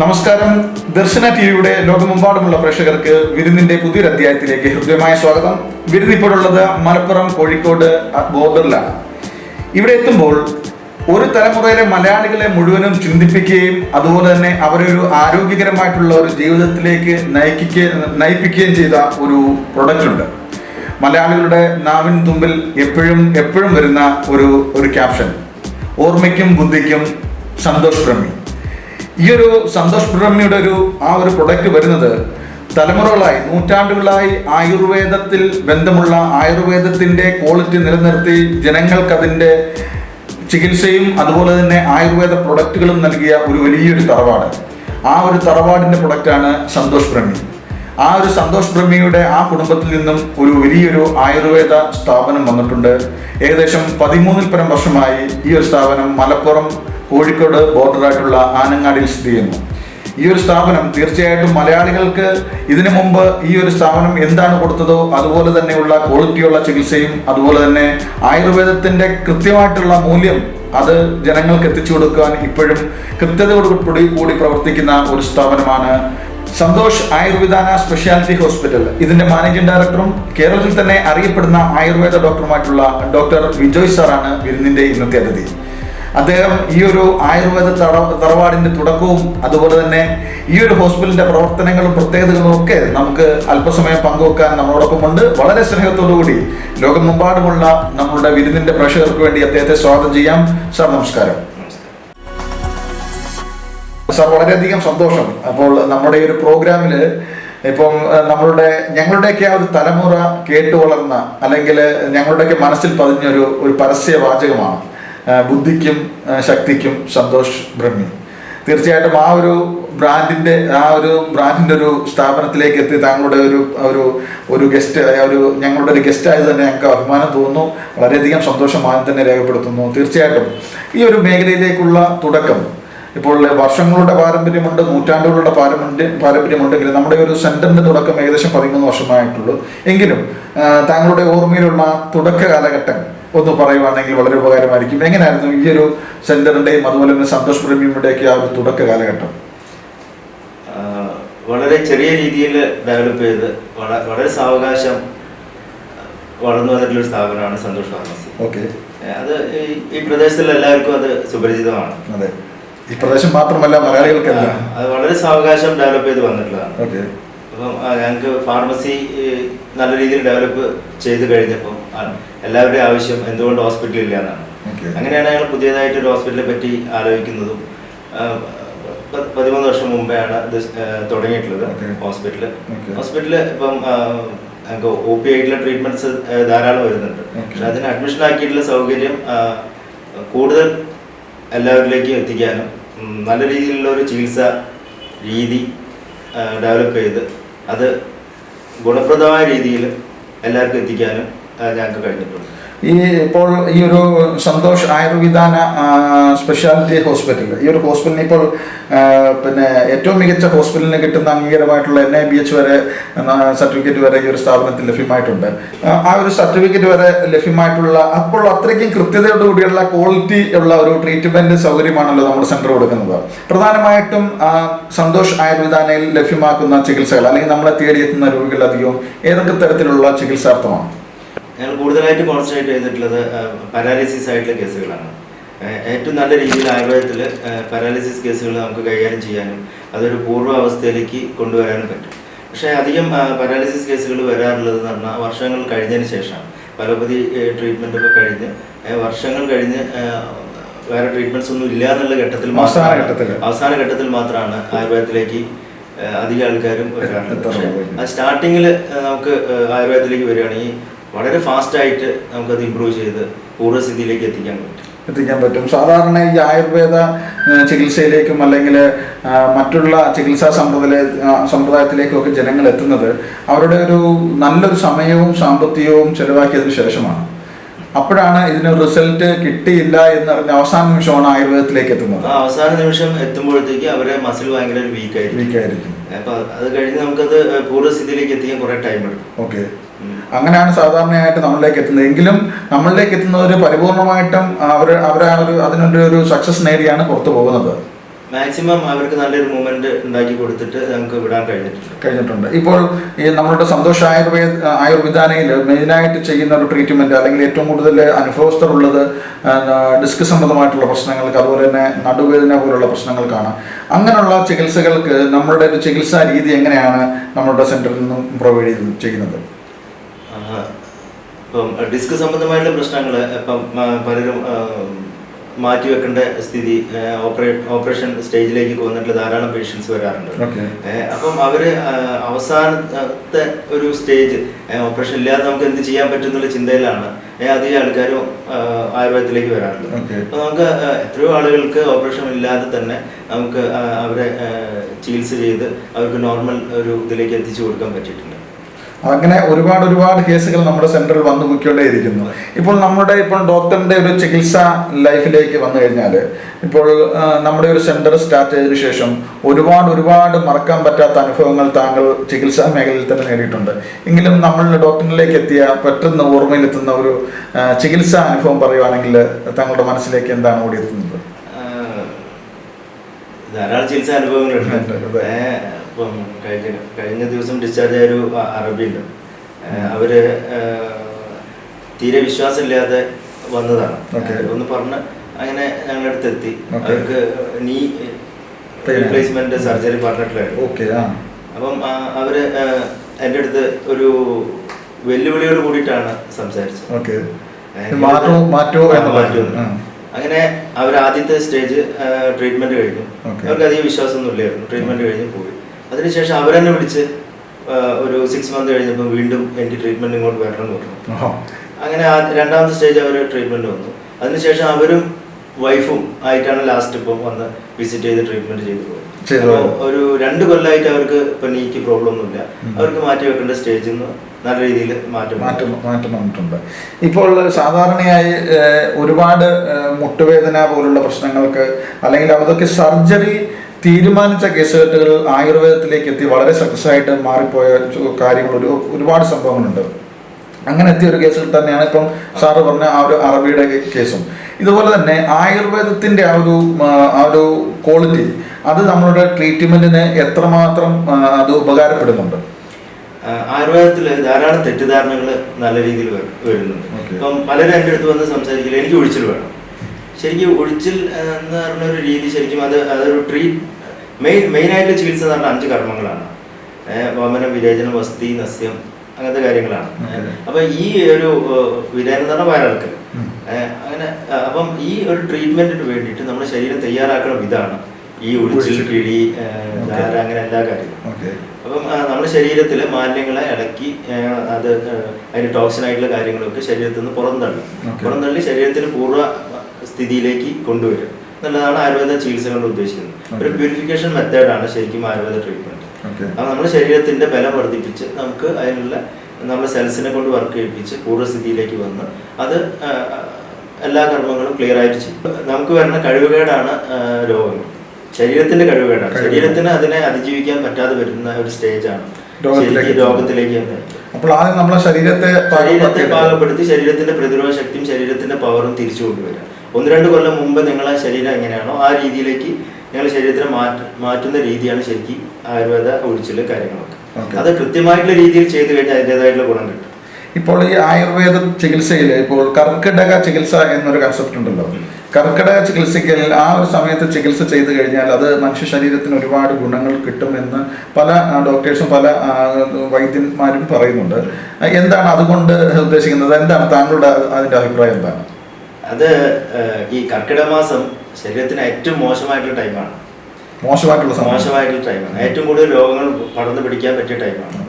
നമസ്കാരം. ദർശന ടി വിയുടെ ലോകമെമ്പാടുമുള്ള പ്രേക്ഷകർക്ക് വിരുന്നിന്റെ പുതിയൊരു അധ്യായത്തിലേക്ക് ഹൃദ്യമായ സ്വാഗതം. വിരുന്ന് ഇപ്പോഴുള്ളത് മലപ്പുറം കോഴിക്കോട് ബോർഡറിലാണ്. ഇവിടെ എത്തുമ്പോൾ ഒരു തലമുറയിലെ മലയാളികളെ മുഴുവനും ചിന്തിപ്പിക്കുകയും അതുപോലെ തന്നെ അവരെ ഒരു ആരോഗ്യകരമായിട്ടുള്ള ഒരു ജീവിതത്തിലേക്ക് നയിക്കുകയും നയിപ്പിക്കുകയും ചെയ്ത ഒരു പ്രൊഡക്റ്റ് ഉണ്ട്. മലയാളികളുടെ നാവിൻ തുമ്പിൽ എപ്പോഴും എപ്പോഴും വരുന്ന ഒരു ഒരു ക്യാപ്ഷൻ ഓർമ്മയ്ക്കും ബുദ്ധിക്കും സന്തോഷ് ബ്രഹ്മി ഈ ഒരു സന്തോഷ് ബ്രഹ്മിയുടെ ഒരു ആ ഒരു പ്രൊഡക്റ്റ് വരുന്നത് തലമുറകളായി നൂറ്റാണ്ടുകളായി ആയുർവേദത്തിൽ ബന്ധമുള്ള ആയുർവേദത്തിന്റെ ക്വാളിറ്റി നിലനിർത്തി ജനങ്ങൾക്കതിന്റെ ചികിത്സയും അതുപോലെ തന്നെ ആയുർവേദ പ്രൊഡക്റ്റുകളും നൽകിയ ഒരു വലിയൊരു തറവാട്. ആ ഒരു തറവാടിന്റെ പ്രൊഡക്റ്റാണ് സന്തോഷ് ബ്രഹ്മി. ആ ഒരു സന്തോഷ് ബ്രഹ്മിയുടെ ആ കുടുംബത്തിൽ നിന്നും ഒരു വലിയൊരു ആയുർവേദ സ്ഥാപനം വന്നിട്ടുണ്ട്. ഏകദേശം പതിമൂന്നിൽ പരം വർഷമായി ഈ ഒരു സ്ഥാപനം മലപ്പുറം കോഴിക്കോട് ബോർഡറായിട്ടുള്ള ആനങ്ങാടിയിൽ സ്ഥിതി ചെയ്യുന്നു. ഈ ഒരു സ്ഥാപനം തീർച്ചയായിട്ടും മലയാളികൾക്ക് ഇതിനു മുമ്പ് ഈ ഒരു സ്ഥാപനം എന്താണ് കൊടുത്തതോ അതുപോലെ തന്നെയുള്ള ക്വാളിറ്റിയുള്ള ചികിത്സയും അതുപോലെ തന്നെ ആയുർവേദത്തിന്റെ കൃത്യമായിട്ടുള്ള മൂല്യം അത് ജനങ്ങൾക്ക് എത്തിച്ചു കൊടുക്കാൻ ഇപ്പോഴും കൃത്യതയോടുകൂടി കൂടി പ്രവർത്തിക്കുന്ന ഒരു സ്ഥാപനമാണ് സന്തോഷ് ആയുർവേദാന സ്പെഷ്യാലിറ്റി ഹോസ്പിറ്റൽ. ഇതിന്റെ മാനേജിംഗ് ഡയറക്ടറും കേരളത്തിൽ തന്നെ അറിയപ്പെടുന്ന ആയുർവേദ ഡോക്ടറുമായിട്ടുള്ള ഡോക്ടർ വിജോയ് സാറാണ് വിരുന്നിന്റെ ഇന്നത്തെ അതിഥി. അദ്ദേഹം ഈ ഒരു ആയുർവേദ തറ തറവാടിന്റെ തുടക്കവും അതുപോലെ തന്നെ ഈ ഒരു ഹോസ്പിറ്റലിന്റെ പ്രവർത്തനങ്ങളും പ്രത്യേകതകളും ഒക്കെ നമുക്ക് അല്പസമയം പങ്കുവെക്കാൻ നമ്മളോടൊപ്പം ഉണ്ട് വളരെ സ്നേഹത്തോടുകൂടി ലോകമെമ്പാടുമുള്ള നമ്മളുടെ വിരുന്നിന്റെ പ്രേക്ഷകർക്ക് വേണ്ടി അദ്ദേഹത്തെ സ്വാഗതം ചെയ്യാം. സാർ നമസ്കാരം. സാർ വളരെയധികം സന്തോഷം. അപ്പോൾ നമ്മുടെ ഈ ഒരു പ്രോഗ്രാമിൽ ഇപ്പം നമ്മളുടെ ഞങ്ങളുടെയൊക്കെ ആ ഒരു തലമുറ കേട്ടു വളർന്ന അല്ലെങ്കിൽ ഞങ്ങളുടെയൊക്കെ മനസ്സിൽ പതിഞ്ഞൊരു ഒരു പരസ്യ വാചകമാണ് ബുദ്ധിക്കും ശക്തിക്കും സന്തോഷ് ബ്രഹ്മി. തീർച്ചയായിട്ടും ആ ഒരു ബ്രാൻഡിന്റെ ആ ഒരു ബ്രാൻഡിന്റെ ഒരു സ്ഥാപനത്തിലേക്ക് എത്തി താങ്കളുടെ ഒരു ഒരു ഒരു ഗസ്റ്റ് ഒരു ഞങ്ങളുടെ ഒരു ഗസ്റ്റ് ആയത് തന്നെ ഞങ്ങൾക്ക് അഭിമാനം തോന്നുന്നു. വളരെയധികം സന്തോഷം ആദ്യം തന്നെ രേഖപ്പെടുത്തുന്നു. തീർച്ചയായിട്ടും ഈ ഒരു മേഖലയിലേക്കുള്ള തുടക്കം ഇപ്പോൾ വർഷങ്ങളുടെ പാരമ്പര്യമുണ്ട് നൂറ്റാണ്ടുകളുടെ പാരമ്പര്യം പാരമ്പര്യമുണ്ടെങ്കിലും നമ്മുടെ ഒരു സെന്ററിന്റെ തുടക്കം ഏകദേശം പതിമൂന്ന് വർഷമായിട്ടുള്ളൂ. എങ്കിലും താങ്കളുടെ ഓർമ്മയിലുള്ള തുടക്ക കാലഘട്ടം ഒന്ന് പറയുവാണെങ്കിൽ വളരെ ഉപകാരമായിരിക്കും. എങ്ങനെയായിരുന്നു ഈ ഒരു സെന്ററിന്റെയും അതുപോലെ തന്നെ സന്തോഷ് പ്രേമിയുടെയൊക്കെ ആ ഒരു തുടക്ക കാലഘട്ടം? വളരെ ചെറിയ രീതിയിൽ ഡെവലപ്പ് ചെയ്ത് വളരെ സാവകാശം വളർന്നു വന്നിട്ടുള്ള ഒരു സ്ഥാപനമാണ് സന്തോഷ് ഫാർമസി. ഓക്കെ. അത് ഈ- പ്രദേശത്തുള്ള എല്ലാവർക്കും അത് സുപരിചിതമാണ്. അതെ. ഈ പ്രദേശം മാത്രമല്ല മലയാളികൾക്കെല്ലാം. അത് വളരെ സാവകാശം ഡെവലപ്പ് ചെയ്ത് വന്നിട്ടുള്ളതാണ്. ഓക്കെ. അപ്പം ഞങ്ങൾക്ക് ഫാർമസി നല്ല രീതിയിൽ ഡെവലപ്പ് ചെയ്ത് കഴിഞ്ഞപ്പം എല്ലാവരുടെയും ആവശ്യം എന്തുകൊണ്ട് ഹോസ്പിറ്റൽ ഇല്ല എന്നാണ്. അങ്ങനെയാണ് ഞങ്ങൾ പുതിയതായിട്ട് ഒരു ഹോസ്പിറ്റലിനെ പറ്റി ആലോചിക്കുന്നതും പതിമൂന്ന് വർഷം മുമ്പെയാണ് ഇത് ആ, തുടങ്ങിയിട്ടുള്ളത് ഹോസ്പിറ്റൽ ഹോസ്പിറ്റൽ ഹോസ്പിറ്റലിൽ ഇപ്പം ഞങ്ങൾക്ക് ഒ പി ആയിട്ടുള്ള ട്രീറ്റ്മെന്റ്സ് ധാരാളം വരുന്നുണ്ട്. പക്ഷെ അതിന് അഡ്മിഷൻ ആക്കിയിട്ടുള്ള സൗകര്യം കൂടുതൽ എല്ലാവരിലേക്കും എത്തിക്കാനും നല്ല രീതിയിലുള്ള ഒരു ചികിത്സ രീതി ഡെവലപ്പ് ചെയ്ത് അത് ഗുണപ്രദമായ രീതിയിൽ എല്ലാവർക്കും എത്തിക്കാനും ഞങ്ങൾക്ക് കഴിഞ്ഞിട്ടുണ്ട്. ഈ ഇപ്പോൾ ഈ ഒരു സന്തോഷ് ആയുർവിധാന സ്പെഷ്യാലിറ്റി ഹോസ്പിറ്റൽ ഈ ഒരു ഹോസ്പിറ്റലിന് ഇപ്പോൾ പിന്നെ ഏറ്റവും മികച്ച ഹോസ്പിറ്റലിന് കിട്ടുന്ന അംഗീകാരമായിട്ടുള്ള എൻ ഐ ബി എച്ച് വരെ സർട്ടിഫിക്കറ്റ് വരെ ഈ ഒരു സ്ഥാപനത്തിൽ ലഭ്യമായിട്ടുണ്ട്. ആ, ഒരു സർട്ടിഫിക്കറ്റ് വരെ ലഭ്യമായിട്ടുള്ള അപ്പോൾ അത്രയ്ക്കും കൃത്യതയോടുകൂടിയുള്ള ക്വാളിറ്റി ഉള്ള ഒരു ട്രീറ്റ്മെന്റ് സൗകര്യമാണല്ലോ നമ്മുടെ സെന്റർ കൊടുക്കുന്നത്. പ്രധാനമായിട്ടും സന്തോഷ് ആയുർവിധാനയിൽ ലഭ്യമാക്കുന്ന ചികിത്സകൾ അല്ലെങ്കിൽ നമ്മളെ തേടിയെത്തുന്ന രോഗികളധികവും ഏതൊക്കെ തരത്തിലുള്ള ചികിത്സാർത്ഥമാണ്? ഞങ്ങൾ കൂടുതലായിട്ട് കോൺസെൻട്രേറ്റ് ചെയ്തിട്ടുള്ളത് പാരാലിസിസ് ആയിട്ടുള്ള കേസുകളാണ്. ഏറ്റവും നല്ല രീതിയിൽ ആയുർവേദത്തിൽ പാരാലിസിസ് കേസുകൾ നമുക്ക് കൈകാര്യം ചെയ്യാനും അതൊരു പൂർവാവസ്ഥയിലേക്ക് കൊണ്ടുവരാനും പറ്റും. പക്ഷേ അധികം പാരാലിസിസ് കേസുകൾ വരാറുള്ളത് എന്ന് പറഞ്ഞാൽ വർഷങ്ങൾ കഴിഞ്ഞതിന് ശേഷമാണ്. പലോപതി ട്രീറ്റ്മെന്റ് ഒക്കെ കഴിഞ്ഞ് വർഷങ്ങൾ കഴിഞ്ഞ് വേറെ ട്രീറ്റ്മെന്റ്സ് ഒന്നും ഇല്ല എന്നുള്ള ഘട്ടത്തിൽ അവസാന ഘട്ടത്തിൽ അവസാന ഘട്ടത്തിൽ മാത്രമാണ് ആയുർവേദത്തിലേക്ക് അധികം ആൾക്കാരും വരാറുള്ളത്. പക്ഷേ ആ സ്റ്റാർട്ടിങ്ങിൽ നമുക്ക് ആയുർവേദത്തിലേക്ക് വരികയാണെങ്കിൽ വളരെ ഫാസ്റ്റ് ആയിട്ട് നമുക്കത് ഇമ്പ്രൂവ് ചെയ്ത് പൂർവസ്ഥിതിയിലേക്ക് എത്തിക്കാൻ പറ്റും. എത്തിക്കാൻ പറ്റും. സാധാരണ ഈ ആയുർവേദ ചികിത്സയിലേക്കും അല്ലെങ്കിൽ മറ്റുള്ള ചികിത്സാ സമ്പ്രദായ ആ, സമ്പ്രദായത്തിലേക്കും ഒക്കെ ജനങ്ങൾ എത്തുന്നത് അവരുടെ ഒരു നല്ലൊരു സമയവും സാമ്പത്തികവും ചെലവാക്കിയതിനു ശേഷമാണ്. അപ്പോഴാണ് ഇതിന് റിസൾട്ട് കിട്ടിയില്ല എന്ന് പറഞ്ഞ അവസാന നിമിഷമാണ് ആയുർവേദത്തിലേക്ക് എത്തുന്നത്. അവസാന നിമിഷം എത്തുമ്പോഴത്തേക്ക് അവരെ മസിൽ ഭയങ്കര വീക്കായിരിക്കും വീക്കായിരിക്കും അപ്പൊ അത് കഴിഞ്ഞ് നമുക്കത് പൂർവസ്ഥിതിയിലേക്ക് എത്തിക്കാൻ കുറെ ടൈം എടുക്കും. ഓക്കെ. അങ്ങനെയാണ് സാധാരണയായിട്ട് നമ്മളിലേക്ക് എത്തുന്നത്. എങ്കിലും നമ്മളിലേക്ക് എത്തുന്നവർ പരിപൂർണമായിട്ടും അവർ അവർ ആ ഒരു അതിനൊരു ഒരു സക്സസ് നേടിയാണ് പുറത്തു പോകുന്നത്. മാക്സിമം അവർക്ക് നല്ലൊരു മൂവ്മെന്റ് ഉണ്ടാക്കി കൊടുത്തിട്ട് നമുക്ക് വിടാൻ കഴിഞ്ഞിട്ടുണ്ട്. കഴിഞ്ഞിട്ടുണ്ട്. ഇപ്പോൾ ഈ നമ്മളുടെ സന്തോഷ ആയുർവേദ ആയുർവിധാനയിൽ മെയിനായിട്ട് ചെയ്യുന്ന ഒരു ട്രീറ്റ്മെന്റ് അല്ലെങ്കിൽ ഏറ്റവും കൂടുതൽ അനുഭവസ്ഥരുള്ളത് ഡിസ്ക് സംബന്ധമായിട്ടുള്ള പ്രശ്നങ്ങൾക്ക് അതുപോലെ തന്നെ നടുവേദന പോലുള്ള പ്രശ്നങ്ങൾക്കാണ്. അങ്ങനെയുള്ള ചികിത്സകൾക്ക് നമ്മളുടെ ഒരു ചികിത്സാ രീതി എങ്ങനെയാണ് നമ്മളുടെ സെന്ററിൽ നിന്നും പ്രൊവൈഡ് ചെയ്യുന്നത്? ഇപ്പം ഡിസ്ക് സംബന്ധമായിട്ടുള്ള പ്രശ്നങ്ങൾ ഇപ്പം പലരും മാറ്റിവെക്കേണ്ട സ്ഥിതി ഓപ്പറേഷൻ സ്റ്റേജിലേക്ക് വന്നിട്ടുള്ള ധാരാളം പേഷ്യൻസ് വരാറുണ്ട്. അപ്പം അവർ അവസാനത്തെ ഒരു സ്റ്റേജ് ഓപ്പറേഷൻ ഇല്ലാതെ നമുക്ക് എന്ത് ചെയ്യാൻ പറ്റും എന്നുള്ള ചിന്തയിലാണ് അധികം ആൾക്കാരും ആയുർവേദത്തിലേക്ക് വരാറുണ്ട്. അപ്പൊ നമുക്ക് എത്രയോ ആളുകൾക്ക് ഓപ്പറേഷൻ ഇല്ലാതെ തന്നെ നമുക്ക് അവരെ ചികിത്സ ചെയ്ത് അവർക്ക് നോർമൽ ഒരു ഇതിലേക്ക് എത്തിച്ചു കൊടുക്കാൻ പറ്റിയിട്ടുണ്ട്. അങ്ങനെ ഒരുപാട് ഒരുപാട് കേസുകൾ നമ്മുടെ സെന്ററിൽ വന്നു മുക്കിക്കൊണ്ടേയിരിക്കുന്നു. ഇപ്പോൾ നമ്മുടെ ഇപ്പോൾ ഡോക്ടറിന്റെ ഒരു ചികിത്സ ലൈഫിലേക്ക് വന്നു കഴിഞ്ഞാൽ ഇപ്പോൾ നമ്മുടെ ഒരു സെന്റർ സ്റ്റാർട്ട് ചെയ്തതിനു ശേഷം ഒരുപാട് ഒരുപാട് മറക്കാൻ പറ്റാത്ത അനുഭവങ്ങൾ താങ്കൾ ചികിത്സാ മേഖലയിൽ തന്നെ നേടിയിട്ടുണ്ട്. എങ്കിലും നമ്മളുടെ ഡോക്ടറിലേക്ക് എത്തിയ പെട്ടെന്ന് ഓർമ്മയിലെത്തുന്ന ഒരു ചികിത്സാ അനുഭവം പറയുവാണെങ്കിൽ താങ്കളുടെ മനസ്സിലേക്ക് എന്താണ് ഓടിയെത്തുന്നത്? ധാരാളം ചികിത്സാ അനുഭവങ്ങളുണ്ട് ഇപ്പം കഴിഞ്ഞ കഴിഞ്ഞ ദിവസം ഡിസ്ചാർജ് ആയ ഒരു അറബിയുണ്ട്. അവർ തീരെ വിശ്വാസമില്ലാതെ വന്നതാണ്. ഒന്ന് പറഞ്ഞ് അങ്ങനെ ഞങ്ങളുടെ അടുത്ത് എത്തി അവർക്ക് നീ റീപ്ലേസ്മെന്റ് സർജറി ആ. അപ്പം അവർ എന്റെ എന്റെ അടുത്ത് ഒരു വെല്ലുവിളിയോട് കൂടിയിട്ടാണ് സംസാരിച്ചത്. അങ്ങനെ അവർ ആദ്യത്തെ സ്റ്റേജ് ട്രീറ്റ്മെന്റ് കഴിഞ്ഞു. അവർക്ക് അധികം വിശ്വാസമൊന്നും ഇല്ലായിരുന്നു ട്രീറ്റ്മെന്റ് കഴിഞ്ഞ് പോയി. അതിനുശേഷം അവരെന്നെ വിളിച്ച് ഒരു സിക്സ് മന്ത് കഴിഞ്ഞപ്പോൾ വീണ്ടും എനിക്ക് ട്രീറ്റ്മെന്റ് ഇങ്ങോട്ട് വരണം എന്ന് പറഞ്ഞു. അങ്ങനെ ആ രണ്ടാമത്തെ സ്റ്റേജ് അവർ ട്രീറ്റ്മെന്റ് വന്നു. അതിനുശേഷം അവരും വൈഫും ആയിട്ടാണ് ലാസ്റ്റ് ഇപ്പം വന്ന് വിസിറ്റ് ചെയ്ത് ട്രീറ്റ്മെന്റ് ചെയ്തു പോയത്. ഒരു രണ്ട് കൊല്ലമായിട്ട് അവർക്ക് ഇപ്പൊ നീക്ക് പ്രോബ്ലം ഒന്നുമില്ല ഇല്ല. അവർക്ക് മാറ്റി വെക്കേണ്ട സ്റ്റേജിൽ നിന്ന് നല്ല രീതിയിൽ മാറ്റം മാറ്റം മാറ്റം വന്നിട്ടുണ്ട്. ഇപ്പോൾ സാധാരണയായി ഒരുപാട് മുട്ടുവേദന പോലുള്ള പ്രശ്നങ്ങൾക്ക് അല്ലെങ്കിൽ അതൊക്കെ സർജറി തീരുമാനിച്ച കേസുകെട്ടുകൾ ആയുർവേദത്തിലേക്ക് എത്തി വളരെ സക്സസ് ആയിട്ട് മാറിപ്പോയ കാര്യങ്ങൾ ഒരു ഒരുപാട് സംഭവങ്ങളുണ്ട്. അങ്ങനെ എത്തിയ ഒരു കേസിൽ തന്നെയാണ് ഇപ്പം സാറ് പറഞ്ഞ ആ ഒരു അറബിയുടെ കേസും ഇതുപോലെ തന്നെ ആയുർവേദത്തിന്റെ ആ ഒരു ആ, ഒരു ക്വാളിറ്റി അത് നമ്മളുടെ ട്രീറ്റ്മെന്റിന് എത്രമാത്രം അത് ഉപകാരപ്പെടുന്നുണ്ട്? ആയുർവേദത്തിൽ ധാരാളം തെറ്റിദ്ധാരണകൾ നല്ല രീതിയിൽ വരു- വരുന്നുണ്ട്. ഇപ്പം പലരും എന്റെ അടുത്ത് വന്ന് സംസാരിക്കില്ല എനിക്ക് ഒഴിച്ചിൽ വേണം. ശരിക്കും ഒഴിച്ചിൽ എന്ന് പറഞ്ഞ ഒരു രീതി ശരിക്കും അത് അതൊരു ട്രീ മെയിൻ മെയിനായിട്ട് ചികിത്സ എന്ന് പറഞ്ഞാൽ അഞ്ച് കർമ്മങ്ങളാണ്. വമനം വിരേചനം വസ്തി നസ്യം അങ്ങനത്തെ കാര്യങ്ങളാണ്. അപ്പൊ ഈ ഒരു വിരേചനം എന്ന് പറഞ്ഞാൽ വയറിളക്കൽ. അങ്ങനെ അപ്പം ഈ ഒരു ട്രീറ്റ്മെന്റിന് വേണ്ടിയിട്ട് നമ്മുടെ ശരീരം തയ്യാറാക്കുന്ന ഇതാണ്. ഈ ഒഴിച്ചിൽ. കിഴി ധാര അങ്ങനെ എല്ലാ കാര്യങ്ങളും അപ്പം നമ്മുടെ ശരീരത്തിലെ മാലിന്യങ്ങളെ ഇളക്കി അത് അതിന് ടോക്സിൻ ആയിട്ടുള്ള കാര്യങ്ങളൊക്കെ ശരീരത്തിൽ നിന്ന് പുറന്തള്ളി. പുറന്തള്ളി ശരീരത്തിന് പൂർവ സ്ഥിതിയിലേക്ക് കൊണ്ടുവരും. എന്നുള്ളതാണ് ആയുർവേദ ചികിത്സ കൊണ്ട് ഉദ്ദേശിക്കുന്നത്. ഒരു. പ്യൂരിഫിക്കേഷൻ മെത്തേഡാണ് ശരിക്കും ആയുർവേദ ട്രീറ്റ്മെന്റ് അപ്പോൾ നമ്മുടെ ശരീരത്തിന്റെ ബലം വർദ്ധിപ്പിച്ച് നമുക്ക് അതിനുള്ള നമ്മുടെ സെൽസിനെ കൊണ്ട് വർക്ക് ചെയ്യിപ്പിച്ച് പൂർവസ്ഥിതിയിലേക്ക് വന്ന് അത് എല്ലാ കർമ്മങ്ങളും ക്ലിയർ ആയിട്ട് ചെയ്യും. നമുക്ക് വരുന്ന കഴിവുകേടാണ് രോഗം രോഗങ്ങൾ. ശരീരത്തിന്റെ കഴിവുകേടാണ്. ശരീരത്തിന് അതിനെ അതിജീവിക്കാൻ പറ്റാതെ വരുന്ന ഒരു സ്റ്റേജാണ് രോഗത്തിലേക്ക്. അപ്പോൾ ആദ്യം നമ്മളെ ശരീരത്തെ ശരീരത്തെ. പാകപ്പെടുത്തി ശരീരത്തിന്റെ പ്രതിരോധ ശക്തിയും ശരീരത്തിന്റെ പവറും തിരിച്ചു കൊണ്ടുവരിക. ഒന്ന് രണ്ട് കൊല്ലം മുമ്പ് നിങ്ങളെ ശരീരം എങ്ങനെയാണോ ആ രീതിയിലേക്ക് നിങ്ങൾ ശരീരത്തിനെ മാറ്റ മാറ്റുന്ന രീതിയാണ് ശരിക്കും ആയുർവേദ ഒഴിച്ചിൽ കാര്യങ്ങളൊക്കെ. അത് കൃത്യമായിട്ടുള്ള രീതിയിൽ ചെയ്തു കഴിഞ്ഞാൽ അതിന്റെതായിട്ടുള്ള ഗുണം കിട്ടും. ഇപ്പോൾ ഈ ആയുർവേദ ചികിത്സയിൽ ഇപ്പോൾ കർക്കിടക ചികിത്സ എന്നൊരു കൺസെപ്റ്റ് ഉണ്ടല്ലോ. കർക്കിടക ചികിത്സയ്ക്ക് ആ ഒരു സമയത്ത് ചികിത്സ ചെയ്തു കഴിഞ്ഞാൽ അത് മനുഷ്യ ശരീരത്തിന് ഒരുപാട് ഗുണങ്ങൾ കിട്ടുമെന്ന് പല ഡോക്ടേഴ്സും പല വൈദ്യന്മാരും പറയുന്നുണ്ട്. എന്താണ് അതുകൊണ്ട് ഉദ്ദേശിക്കുന്നത്? എന്താണ് താങ്കളുടെ അതിന്റെ അഭിപ്രായം എന്താണ്? അത് ഈ കർക്കിടക മാസം ശരീരത്തിന് ഏറ്റവും മോശമായിട്ടുള്ള ടൈമാണ്. മോശമായിട്ടുള്ള മോശമായിട്ടുള്ള ടൈമാണ്. ഏറ്റവും കൂടുതൽ രോഗങ്ങൾ പടർന്നു പിടിക്കാൻ പറ്റിയ ടൈമാണ്.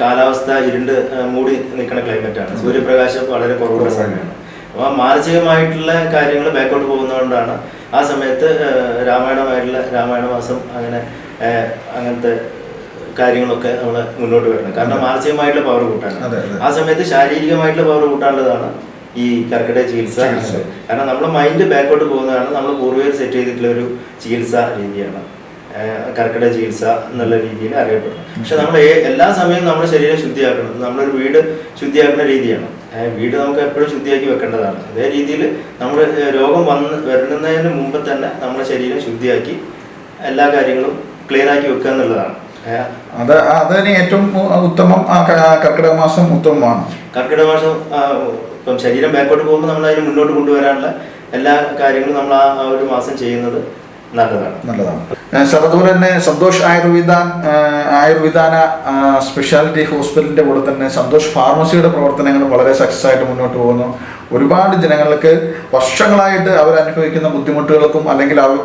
കാലാവസ്ഥ ഇരുണ്ട് മൂടി നിൽക്കുന്ന ക്ലൈമറ്റാണ് സൂര്യപ്രകാശം വളരെ കുറവുള്ള സമയമാണ്. അപ്പോൾ മാനസികമായിട്ടുള്ള കാര്യങ്ങൾ ബാക്കോട്ട് പോകുന്നതുകൊണ്ടാണ് ആ സമയത്ത് രാമായണമായിട്ടുള്ള രാമായണ മാസം അങ്ങനെ അങ്ങനത്തെ കാര്യങ്ങളൊക്കെ നമ്മൾ മുന്നോട്ട് വരണം. കാരണം. മാനസികമായിട്ടുള്ള പവർ കൂട്ടാൻ അതെ. ആ സമയത്ത് ശാരീരികമായിട്ടുള്ള പവർ കൂട്ടാനുള്ളതാണ് ഈ കർക്കിടക ചികിത്സ. കാരണം നമ്മൾ മൈൻഡ് ബാക്കോട്ട് പോകുന്നതാണ് നമ്മൾ പൂർവികർ സെറ്റ് ചെയ്തിട്ടുള്ള ഒരു ചികിത്സ രീതിയാണ്. കർക്കിടക ചികിത്സ എന്നുള്ള രീതിയിൽ അറിയപ്പെടുന്നത്. പക്ഷെ നമ്മൾ എല്ലാ സമയവും നമ്മുടെ ശരീരം ശുദ്ധിയാക്കുന്നത് നമ്മളൊരു വീട് ശുദ്ധിയാക്കുന്ന രീതിയാണ്. വീട് നമുക്ക് എപ്പോഴും ശുദ്ധിയാക്കി വെക്കേണ്ടതാണ്. അതേ രീതിയിൽ നമ്മൾ രോഗം വന്ന് വരുന്നതിന് മുമ്പ് തന്നെ നമ്മുടെ ശരീരം ശുദ്ധിയാക്കി എല്ലാ കാര്യങ്ങളും ക്ലിയർ ആക്കി വെക്കുക എന്നുള്ളതാണ്. അത് അതിന് ഏറ്റവും ഉത്തമം കർക്കിടക മാസം ഉത്തമമാണ്. കർക്കിടക മാസം ഇപ്പം ശരീരം ബാക്കോട്ട് പോകുമ്പോൾ നമ്മൾ അതിന് മുന്നോട്ട് കൊണ്ടുവരാനുള്ള എല്ലാ കാര്യങ്ങളും നമ്മൾ ആ ഒരു മാസം ചെയ്യുന്നത് നല്ലതാണ്. നല്ലതാണ്. അതുപോലെ തന്നെ സന്തോഷ് ആയുർവേദാൻ ആയുർവേദാന സ്പെഷ്യാലിറ്റി ഹോസ്പിറ്റലിന്റെ കൂടെ തന്നെ സന്തോഷ് ഫാർമസിയുടെ പ്രവർത്തനങ്ങൾ വളരെ സക്സസ് ആയിട്ട് മുന്നോട്ട് പോകുന്നു. ഒരുപാട് ജനങ്ങൾക്ക് വർഷങ്ങളായിട്ട് അവർ അനുഭവിക്കുന്ന ബുദ്ധിമുട്ടുകൾക്കും അല്ലെങ്കിൽ അവർ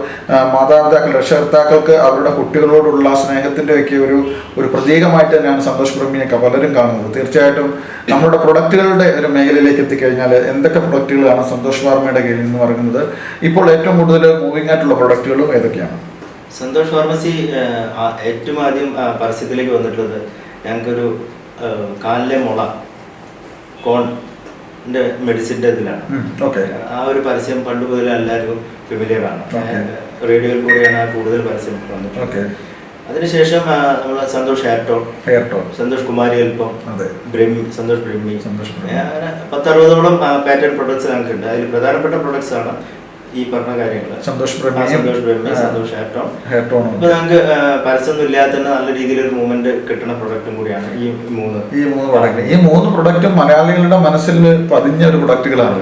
മാതാപിതാക്കൾ രക്ഷകർത്താക്കൾക്ക് അവരുടെ കുട്ടികളോടുള്ള സ്നേഹത്തിന്റെ ഒക്കെ ഒരു ഒരു പ്രതീകമായിട്ട് തന്നെയാണ് സന്തോഷ് പ്രമിയൊക്കെ പലരും കാണുന്നത്. തീർച്ചയായിട്ടും നമ്മുടെ പ്രൊഡക്റ്റുകളുടെ ഒരു മേഖലയിലേക്ക് എത്തിക്കഴിഞ്ഞാൽ എന്തൊക്കെ പ്രൊഡക്റ്റുകളാണ് സന്തോഷ് വർമ്മയുടെ കയ്യിൽ നിന്ന് പറയുന്നത് ഇപ്പോൾ ഏറ്റവും കൂടുതൽ മൂവിംഗ് ആയിട്ടുള്ള പ്രൊഡക്റ്റുകളും ഏതൊക്കെയാണ്? സന്തോഷ് ഫാർമസി ഏറ്റവും ആദ്യം പരസ്യത്തിലേക്ക് വന്നിട്ടുള്ളത് ഞങ്ങൾക്കൊരു കാലിലെ മുള കോണിന്റെ മെഡിസിന്റെ ഇതിലാണ്. ആ ഒരു പരസ്യം പണ്ട് മുതൽ എല്ലാവരും ഫെമിലിയർ ആണ്. റേഡിയോയിൽ കൂടെയാണ് ആ കൂടുതൽ പരസ്യം വന്നിട്ടുള്ളത്. അതിനുശേഷം നമ്മൾ Santhosh hairtone hair tone. Santhosh Kumari അല്പം ബ്രഹ്മി സന്തോഷ് ബ്രഹ്മി. സന്തോഷ് പത്തറുപതോളം പാറ്റേൺ പ്രൊഡക്ട്സ് ഞങ്ങൾക്കുണ്ട്. അതിൽ പ്രധാനപ്പെട്ട പ്രൊഡക്ട്സ് ആണ് ഈ പറഞ്ഞ കാര്യങ്ങൾ സന്തോഷ് സന്തോഷ് ബ്രഹ്മി സന്തോഷ് ഹെയർടോൺ ഹെയർടോൺ ഇപ്പൊ ഞങ്ങൾക്ക് പരസ്യമൊന്നും ഇല്ലാതെ തന്നെ നല്ല രീതിയിൽ ഒരു മൂവ്മെന്റ് കിട്ടുന്ന പ്രൊഡക്റ്റും കൂടിയാണ് ഈ മൂന്ന്. ഈ മൂന്ന് പ്രൊഡക്റ്റ് ഈ മൂന്ന് പ്രൊഡക്റ്റും മലയാളികളുടെ മനസ്സിൽ പതിഞ്ഞ ഒരു പ്രൊഡക്റ്റുകളാണ്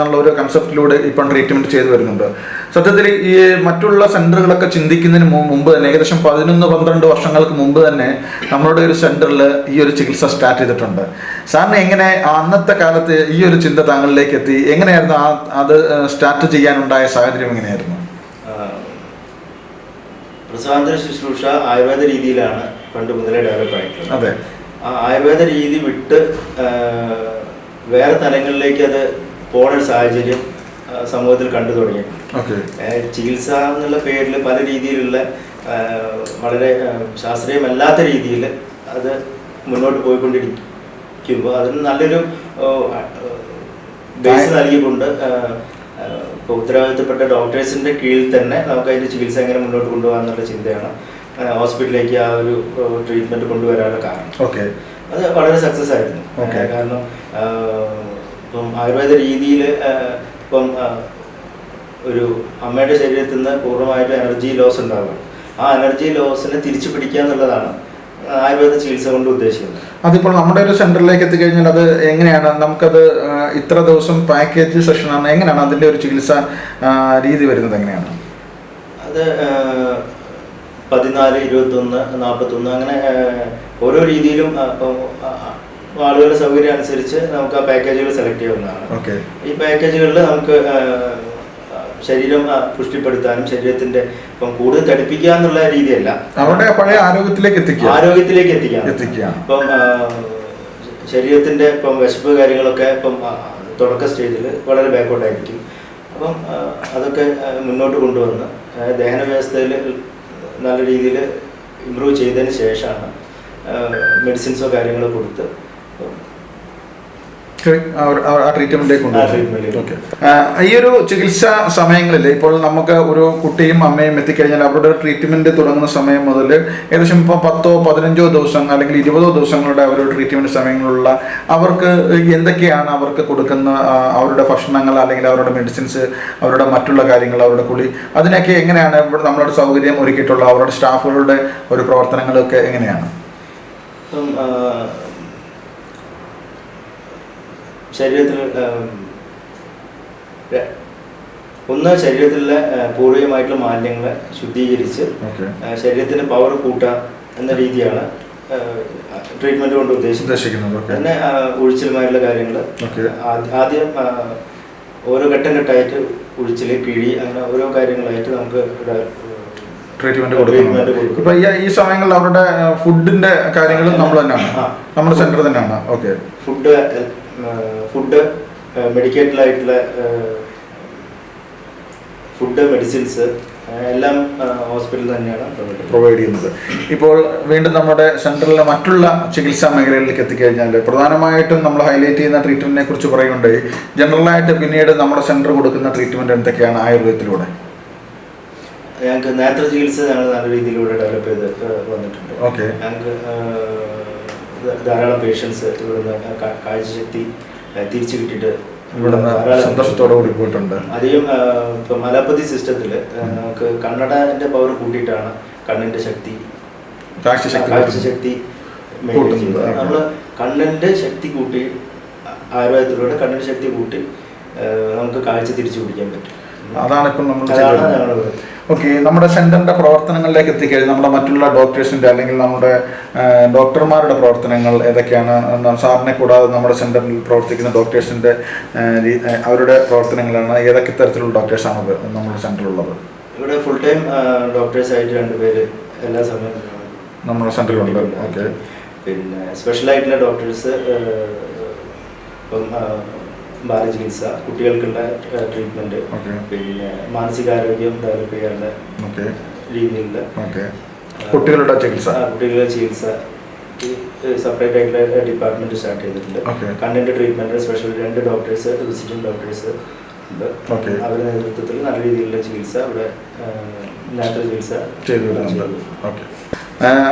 എന്നുള്ള ഒരു കൺസെപ്റ്റിലൂടെ ഇപ്പം ട്രീറ്റ്മെന്റ് ചെയ്തു വരുന്നുണ്ട്. സത്യത്തിൽ ഈ മറ്റുള്ള സെന്ററുകളൊക്കെ ചിന്തിക്കുന്നതിന് മുമ്പ് തന്നെ ഏകദേശം പതിനൊന്ന് പന്ത്രണ്ട് വർഷങ്ങൾക്ക് മുമ്പ് തന്നെ നമ്മളുടെ ഒരു സെന്ററിൽ ഈ ഒരു ചികിത്സ സ്റ്റാർട്ട് ചെയ്തിട്ടുണ്ട്. സാറിന് എങ്ങനെ അന്നത്തെ കാലത്ത് ഈ ഒരു ചിന്ത താങ്കളിലേക്ക് എത്തി? എങ്ങനെയായിരുന്നു ആ അത് സ്റ്റാർട്ട് ചെയ്യാനുണ്ടായ സാഹചര്യം എങ്ങനെയായിരുന്നു? പ്രസാന്തര ശുശ്രൂഷ ആയുർവേദ രീതിയിലാണ് പണ്ട് മുതലേ ഡെവലപ്പ് ആയിട്ടുള്ളത്. അതെ. ആ ആയുർവേദ രീതി വിട്ട് വേറെ തലങ്ങളിലേക്ക് അത് പോണൊരു സാഹചര്യം സമൂഹത്തിൽ കണ്ടു തുടങ്ങി. ചികിത്സ എന്നുള്ള പേരിൽ പല രീതിയിലുള്ള വളരെ ശാസ്ത്രീയമല്ലാത്ത രീതിയിൽ അത് മുന്നോട്ട് പോയിക്കൊണ്ടിരിക്കുമ്പോൾ അതിന് നല്ലൊരു ബേസ് നൽകിക്കൊണ്ട് ഇപ്പോൾ ഉത്തരവാദിത്തപ്പെട്ട ഡോക്ടേഴ്സിന്റെ കീഴിൽ തന്നെ നമുക്ക് അതിന്റെ ചികിത്സ എങ്ങനെ മുന്നോട്ട് കൊണ്ടുപോകാന്നുള്ള ചിന്തയാണ് ഹോസ്പിറ്റലിലേക്ക് ആ ഒരു ട്രീറ്റ്മെന്റ് കൊണ്ടുവരാനുള്ള കാരണം. ഓക്കെ. അത് വളരെ സക്സസ് ആയിരുന്നു. ഓക്കെ. കാരണം ഇപ്പം ആയുർവേദ രീതിയിൽ ഇപ്പം ഒരു അമ്മയുടെ ശരീരത്തിൽ നിന്ന് പൂർണമായിട്ട് എനർജി ലോസ് ഉണ്ടാകും. ആ എനർജി ലോസിനെ തിരിച്ചു പിടിക്കുക എന്നുള്ളതാണ് ആയുർവേദ ചികിത്സ കൊണ്ട് ഉദ്ദേശിക്കുന്നത്. അതിപ്പോൾ നമ്മുടെ ഒരു സെന്ററിലേക്ക് എത്തിക്കഴിഞ്ഞാൽ അത് എങ്ങനെയാണ്? നമുക്കത് ഇത്ര ദിവസം പാക്കേജ് സെഷനാണ്. എങ്ങനെയാണ് അതിന്റെ ഒരു ചികിത്സ രീതി വരുന്നത്? എങ്ങനെയാണ്? അത് പതിനാല് ഇരുപത്തൊന്ന് നാൽപ്പത്തൊന്ന് അങ്ങനെ ഓരോ രീതിയിലും ആളുകളുടെ സൗകര്യം അനുസരിച്ച് നമുക്ക് ആ പാക്കേജുകൾ സെലക്ട് ചെയ്യാവുന്നതാണ്. ഈ പാക്കേജുകളിൽ നമുക്ക് ശരീരം പുഷ്ടിപ്പെടുത്താനും ശരീരത്തിന്റെ ഇപ്പം കൂടുതൽ തടിപ്പിക്കുക എന്നുള്ള രീതിയല്ല. അവരുടെ പഴയ ആരോഗ്യത്തിലേക്ക് എത്തിക്കുക. ആരോഗ്യത്തിലേക്ക് എത്തിക്കാം എത്തിക്കുകയാണ്. ഇപ്പം ശരീരത്തിന്റെ ഇപ്പം വിശപ്പ് കാര്യങ്ങളൊക്കെ ഇപ്പം തുടക്ക സ്റ്റേജിൽ വളരെ ബാക്കോട്ടായിരിക്കും. അപ്പം അതൊക്കെ മുന്നോട്ട് കൊണ്ടുവന്ന് ദഹന വ്യവസ്ഥയിൽ നല്ല രീതിയിൽ ഇമ്പ്രൂവ് ചെയ്തതിന് ശേഷമാണ് മെഡിസിൻസോ കാര്യങ്ങളോ കൊടുത്ത് ആ ട്രീറ്റ്മെന്റിലേക്ക് ഈ ഒരു ചികിത്സാ സമയങ്ങളിൽ ഇപ്പോൾ നമുക്ക് ഒരു കുട്ടിയും അമ്മയും എത്തിക്കഴിഞ്ഞാൽ അവരുടെ ട്രീറ്റ്മെന്റ് തുടങ്ങുന്ന സമയം മുതൽ ഏകദേശം ഇപ്പോൾ പത്തോ പതിനഞ്ചോ ദിവസം അല്ലെങ്കിൽ ഇരുപതോ ദിവസങ്ങളുടെ അവരുടെ ട്രീറ്റ്മെന്റ് സമയങ്ങളുള്ള അവർക്ക് എന്തൊക്കെയാണ് അവർക്ക് കൊടുക്കുന്ന അവരുടെ ഭക്ഷണങ്ങൾ അല്ലെങ്കിൽ അവരുടെ മെഡിസിൻസ് അവരുടെ മറ്റുള്ള കാര്യങ്ങൾ അവരുടെ കുളി അതിനൊക്കെ എങ്ങനെയാണ് ഇവിടെ നമ്മളുടെ സൗകര്യം ഒരുക്കിയിട്ടുള്ള അവരുടെ സ്റ്റാഫുകളുടെ ഒരു പ്രവർത്തനങ്ങളൊക്കെ എങ്ങനെയാണ്? ശരീരത്തിൽ ഒന്ന് ശരീരത്തിലെ പൂർവികമായിട്ടുള്ള മാലിന്യങ്ങളെ ശുദ്ധീകരിച്ച് ശരീരത്തിന്റെ പവർ കൂട്ടുക എന്ന രീതിയാണ് ട്രീറ്റ്മെന്റ് കൊണ്ട് ഉദ്ദേശിക്കുന്നത്. പിന്നെ ഒഴിച്ചിലുമായിട്ടുള്ള കാര്യങ്ങൾ ആദ്യം ഓരോ ഘട്ടം ഘട്ടമായിട്ട് ഒഴിച്ചിൽ കിഴി അങ്ങനെ ഓരോ കാര്യങ്ങളായിട്ട് നമുക്ക് ട്രീറ്റ്മെന്റ് Treatment കൊടുക്കുന്നുണ്ട്. കൊടുക്കും. ഇപ്പൊ ഈ സമയങ്ങളിൽ അവരുടെ ഫുഡിന്റെ കാര്യങ്ങളും നമ്മൾ തന്നെയാണ്. നമ്മുടെ സെന്റർ തന്നെയാണ്. ഓക്കെ. ഫുഡ് ഫുഡ് മെഡിക്കേറ്റഡായിട്ടുള്ള ഫുഡ് മെഡിസിൻസ് എല്ലാം ഹോസ്പിറ്റൽ തന്നെയാണ് പ്രൊവൈഡ് ചെയ്യുന്നത്. ഇപ്പോൾ വീണ്ടും നമ്മുടെ സെൻട്രലിലെ മറ്റുള്ള ചികിത്സാ മേഖലകളിലേക്ക് എത്തിക്കഴിഞ്ഞാൽ പ്രധാനമായിട്ടും നമ്മൾ ഹൈലൈറ്റ് ചെയ്യുന്ന ട്രീറ്റ്മെന്റിനെ കുറിച്ച് പറയുന്നുണ്ട് ജനറലായിട്ട് പിന്നീട് നമ്മുടെ സെന്റർ കൊടുക്കുന്ന ട്രീറ്റ്മെന്റ് എന്തൊക്കെയാണ് ആയുർവേദത്തിലൂടെ? ഞങ്ങൾക്ക് നേത്ര ചികിത്സ ഞങ്ങൾ നല്ല രീതിയിലൂടെ ഡെവലപ്പ് ചെയ്ത് വന്നിട്ടുണ്ട്. ഓക്കെ ഞങ്ങൾക്ക് ധാരാളം പേഷ്യൻസ് ഇവിടുന്ന് കാഴ്ചശക്തി തിരിച്ചു കിട്ടിയിട്ട് ഇവിടുന്ന് സന്തോഷത്തോടെ കൂടി പോയിട്ടുണ്ട് അധികം ഇപ്പൊ മലപ്പതി സിസ്റ്റത്തിൽ നമുക്ക് കണ്ണടന്റെ പവർ കൂട്ടിയിട്ടാണ് കണ്ണിന്റെ ശക്തി കാഴ്ചശക്തി. നമ്മൾ കണ്ണിന്റെ ശക്തി കൂട്ടി ആയുർവേദത്തിലൂടെ കണ്ണിന്റെ ശക്തി കൂട്ടി നമുക്ക് കാഴ്ച തിരിച്ചു പിടിക്കാൻ പറ്റും. അതാണ് ഇപ്പം നമ്മൾ ഓക്കെ നമ്മുടെ സെന്ററിന്റെ പ്രവർത്തനങ്ങളിലേക്ക് എത്തിക്കഴിഞ്ഞാൽ നമ്മുടെ മറ്റുള്ള ഡോക്ടേഴ്സിന്റെ അല്ലെങ്കിൽ നമ്മുടെ ഡോക്ടർമാരുടെ പ്രവർത്തനങ്ങൾ ഏതൊക്കെയാണ്? സാറിനെ കൂടാതെ നമ്മുടെ സെന്ററിൽ പ്രവർത്തിക്കുന്ന ആ, അവരുടെ പ്രവർത്തനങ്ങളാണ് ഏതൊക്കെ തരത്തിലുള്ള ഡോക്ടേഴ്സാണ് നമ്മുടെ സെന്ററിലുള്ളത്? ഇവിടെ ഫുൾ ടൈം ഡോക്ടേഴ്സ് ആയിട്ട് രണ്ടുപേര് എല്ലാ സമയത്തും നമ്മുടെ സെന്ററിലുണ്ട്. ഓക്കെ പിന്നെ സ്പെഷ്യലായിട്ടുള്ള ഡോക്ടേഴ്സ് ഇപ്പം ആ, ബാലചികിത്സ കുട്ടികൾക്കുള്ള ട്രീറ്റ്മെന്റ് പിന്നെ മാനസികാരോഗ്യം ഡെവലപ്പ് ചെയ്യാനുള്ള രീതിയിലുള്ള കുട്ടികളുടെ ചികിത്സ? കുട്ടികളുടെ ചികിത്സ. സെപ്പറേറ്റ് ആയിട്ടുള്ള ഡിപ്പാർട്ട്മെന്റ് സ്റ്റാർട്ട് ചെയ്തിട്ടുണ്ട്. കണ്ണിന്റെ ട്രീറ്റ്മെന്റ് സ്പെഷ്യൽ രണ്ട് ഡോക്ടേഴ്സ് വിസിറ്റിംഗ് ഡോക്ടേഴ്സ് ഉണ്ട്. അവരുടെ നേതൃത്വത്തിൽ നല്ല രീതിയിലുള്ള ചികിത്സ അവിടെ നാച്ചുറൽ ചികിത്സ ചെയ്തു വരുന്നുണ്ട് ചെയ്തു. ഓക്കെ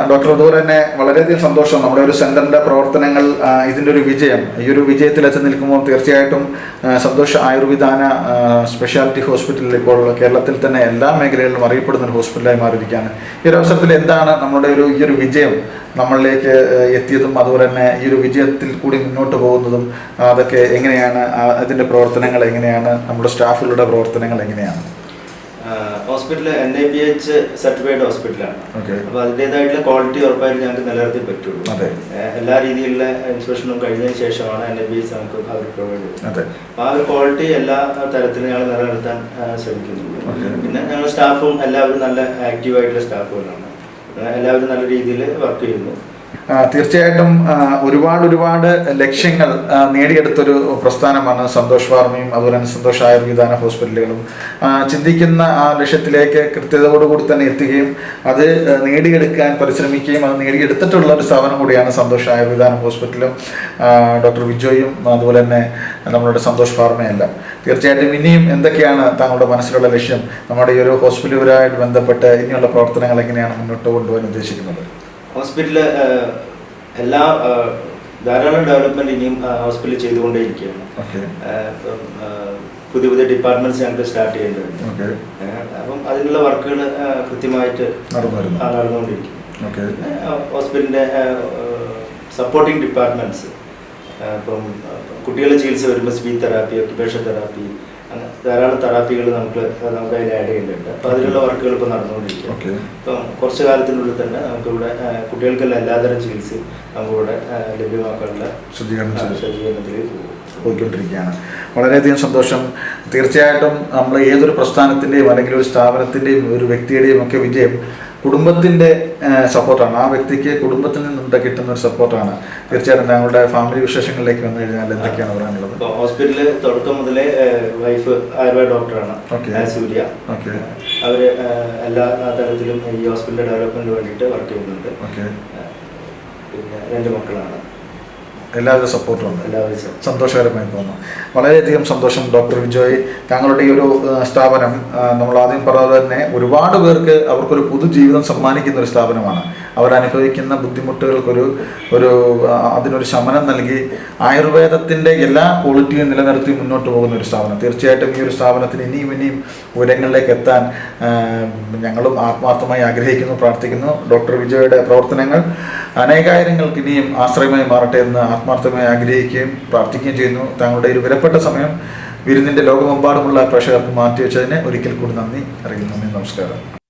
ഡോക്ടർ അതുപോലെ തന്നെ വളരെയധികം സന്തോഷം. നമ്മുടെ ഒരു സെന്ററിന്റെ പ്രവർത്തനങ്ങൾ ഇതിന്റെ ഒരു വിജയം. ഈ ഒരു വിജയത്തിൽ വിജയത്തിലെത്തി നിൽക്കുമ്പോൾ തീർച്ചയായിട്ടും സന്തോഷ ആയുർവിധാന സ്പെഷ്യാലിറ്റി ഹോസ്പിറ്റലിൽ ഇപ്പോൾ കേരളത്തിൽ തന്നെ എല്ലാ മേഖലകളിലും അറിയപ്പെടുന്ന ഒരു ഹോസ്പിറ്റലായി മാറിയിരിക്കുകയാണ്. ഈ ഒരു അവസരത്തിൽ എന്താണ് നമ്മുടെ ഒരു ഈ ഒരു വിജയം നമ്മളിലേക്ക് എത്തിയതും അതുപോലെ തന്നെ ഈ ഒരു വിജയത്തിൽ കൂടി മുന്നോട്ട് പോകുന്നതും അതൊക്കെ എങ്ങനെയാണ് അതിന്റെ പ്രവർത്തനങ്ങൾ എങ്ങനെയാണ് നമ്മുടെ സ്റ്റാഫുകളുടെ പ്രവർത്തനങ്ങൾ എങ്ങനെയാണ്? Hospital N I P H certified ഹോസ്പിറ്റലാണ് അപ്പൊ അപ്പോൾ അതിന്റെതായിട്ടുള്ള ക്വാളിറ്റി ഉറപ്പായിട്ട് ഞങ്ങൾക്ക് നിലനിർത്തി പറ്റുള്ളൂ. എല്ലാ രീതിയിലുള്ള ഇൻസ്പെക്ഷനും കഴിഞ്ഞതിന് ശേഷമാണ് എൻ ഐ പി എച്ച് നമുക്ക് അവർ പ്രൊവൈഡ് ചെയ്യുന്നത് അപ്പൊ അപ്പോൾ ആ ഒരു ക്വാളിറ്റി എല്ലാ തരത്തിലും ഞങ്ങൾ നിലനിർത്താൻ ശ്രമിക്കുന്നു ശ്രമിക്കുന്നുണ്ട്. പിന്നെ ഞങ്ങളുടെ സ്റ്റാഫും എല്ലാവരും നല്ല ആക്റ്റീവ് ആയിട്ടുള്ള സ്റ്റാഫുകളാണ് എല്ലാവരും നല്ല രീതിയിൽ വർക്ക് ചെയ്യുന്നു. തീർച്ചയായിട്ടും ഒരുപാട് ഒരുപാട് ലക്ഷ്യങ്ങൾ നേടിയെടുത്തൊരു പ്രസ്ഥാനമാണ് സന്തോഷ് ഫാർമയും അതുപോലെ തന്നെ സന്തോഷ് ആയുർവിധാന ഹോസ്പിറ്റലുകളും. ചിന്തിക്കുന്ന ആ ലക്ഷ്യത്തിലേക്ക് കൃത്യതയോടുകൂടി തന്നെ എത്തുകയും അത് നേടിയെടുക്കാൻ പരിശ്രമിക്കുകയും അത് നേടിയെടുത്തിട്ടുള്ള ഒരു സ്ഥാപനം കൂടിയാണ് സന്തോഷ് ആയുർവിധാന ഹോസ്പിറ്റലും. ഡോക്ടർ വിജോയും അതുപോലെ തന്നെ നമ്മളുടെ സന്തോഷ് ഫാർമയെല്ലാം. തീർച്ചയായിട്ടും ഇനിയും എന്തൊക്കെയാണ് താങ്കളുടെ മനസ്സിലുള്ള ലക്ഷ്യം? നമ്മുടെ ഈ ഒരു ഹോസ്പിറ്റലുമായിട്ട് ബന്ധപ്പെട്ട് ഇനിയുള്ള പ്രവർത്തനങ്ങൾ എങ്ങനെയാണ് മുന്നോട്ട് കൊണ്ടുപോകാൻ ഉദ്ദേശിക്കുന്നത്? ഹോസ്പിറ്റലിൽ എല്ലാ ധാരാളം ഡെവലപ്മെന്റ് ഇനിയും ഹോസ്പിറ്റലിൽ ചെയ്തുകൊണ്ടേയിരിക്കുകയാണ്. പുതിയ പുതിയ ഡിപ്പാർട്ട്മെന്റ്സ് ഞങ്ങൾക്ക് സ്റ്റാർട്ട് ചെയ്യേണ്ടതുണ്ട്. അപ്പം അതിനുള്ള വർക്കുകൾ കൃത്യമായിട്ട് നടന്നുകൊണ്ടിരിക്കും ഹോസ്പിറ്റലിന്റെ സപ്പോർട്ടിംഗ് ഡിപ്പാർട്ട്മെന്റ്സ് ഇപ്പം കുട്ടികളുടെ ചികിത്സ വരുമ്പോൾ സ്പീ തെറാപ്പി ഒക്യുപേഷൻ തെറാപ്പി അങ്ങനെ ധാരാളം തെറാപ്പികൾ നമുക്ക് നമുക്ക് അതിൽ ആഡ് ചെയ്യേണ്ടതുണ്ട് അപ്പോൾ അതിലുള്ള വർക്കുകൾ ഇപ്പോൾ നടന്നുകൊണ്ടിരിക്കുക ഓക്കെ ഇപ്പം കുറച്ച് കാലത്തിനുള്ളിൽ തന്നെ നമുക്കിവിടെ ഇവിടെ കുട്ടികൾക്കുള്ള എല്ലാതരം ചികിത്സയും നമുക്കിവിടെ ലഭ്യമാക്കാനുള്ള സജ്ജീകരണത്തിൽ പോയിക്കൊണ്ടിരിക്കുകയാണ്. വളരെയധികം സന്തോഷം. തീർച്ചയായിട്ടും നമ്മൾ ഏതൊരു പ്രസ്ഥാനത്തിന്റെയും അല്ലെങ്കിൽ ഒരു സ്ഥാപനത്തിന്റെയും ഒരു വ്യക്തിയുടെയും ഒക്കെ വിജയം കുടുംബത്തിന്റെ സപ്പോർട്ടാണ്. ആ വ്യക്തിക്ക് കുടുംബത്തിൽ നിന്നും കിട്ടുന്ന ഒരു സപ്പോർട്ടാണ്. തീർച്ചയായിട്ടും താങ്കളുടെ ഫാമിലി വിശേഷങ്ങളിലേക്ക് വന്നു കഴിഞ്ഞാൽ എന്തൊക്കെയാണ് പറയാനുള്ളത്? ഹോസ്പിറ്റലിൽ തുടക്കം മുതലേ വൈഫ് ആയുർവേദ ഡോക്ടറാണ്. സൂര്യ. ഓക്കെ. അവർ എല്ലാ തരത്തിലും ഈ ഹോസ്പിറ്റലിന്റെ ഡെവലപ്മെന്റിന് വേണ്ടിയിട്ട് വർക്ക് ചെയ്യുന്നുണ്ട്. ഓക്കെ. പിന്നെ രണ്ട് മക്കളാണ്. എല്ലാവിധ സപ്പോർട്ടും ഉണ്ട്. എല്ലാവരും സന്തോഷകരമായി തോന്നുന്നു. വളരെയധികം സന്തോഷം ഡോക്ടർ വിജോയ്. താങ്കളുടെ ഈ ഒരു സ്ഥാപനം നമ്മൾ ആദ്യം പറഞ്ഞത് തന്നെ ഒരുപാട് പേർക്ക് അവർക്കൊരു പുതുജീവിതം സമ്മാനിക്കുന്ന ഒരു സ്ഥാപനമാണ്. അവരനുഭവിക്കുന്ന ബുദ്ധിമുട്ടുകൾക്കൊരു ഒരു അതിനൊരു ശമനം നൽകി ആയുർവേദത്തിന്റെ എല്ലാ ക്വാളിറ്റിയും നിലനിർത്തി മുന്നോട്ട് പോകുന്ന ഒരു സ്ഥാപനം. തീർച്ചയായിട്ടും ഈ ഒരു സ്ഥാപനത്തിന് ഇനിയും ഇനിയും ഉയരങ്ങളിലേക്ക് എത്താൻ ഞങ്ങളും ആത്മാർത്ഥമായി ആഗ്രഹിക്കുന്നു പ്രാർത്ഥിക്കുന്നു. ഡോക്ടർ വിജയുടെ പ്രവർത്തനങ്ങൾ അനേകായിരങ്ങൾക്ക് ഇനിയും ആശ്രയമായി മാറട്ടെ എന്ന് ആത്മാർത്ഥമായി ആഗ്രഹിക്കുകയും പ്രാർത്ഥിക്കുകയും ചെയ്യുന്നു. താങ്കളുടെ ഒരു വിലപ്പെട്ട സമയം വിരുന്നിന്റെ ലോകമെമ്പാടുമുള്ള പ്രേക്ഷകർക്ക് മാറ്റിവെച്ചതിന് ഒരിക്കൽ കൂടി നന്ദി. അറിയിക്കുന്നു നമസ്കാരം.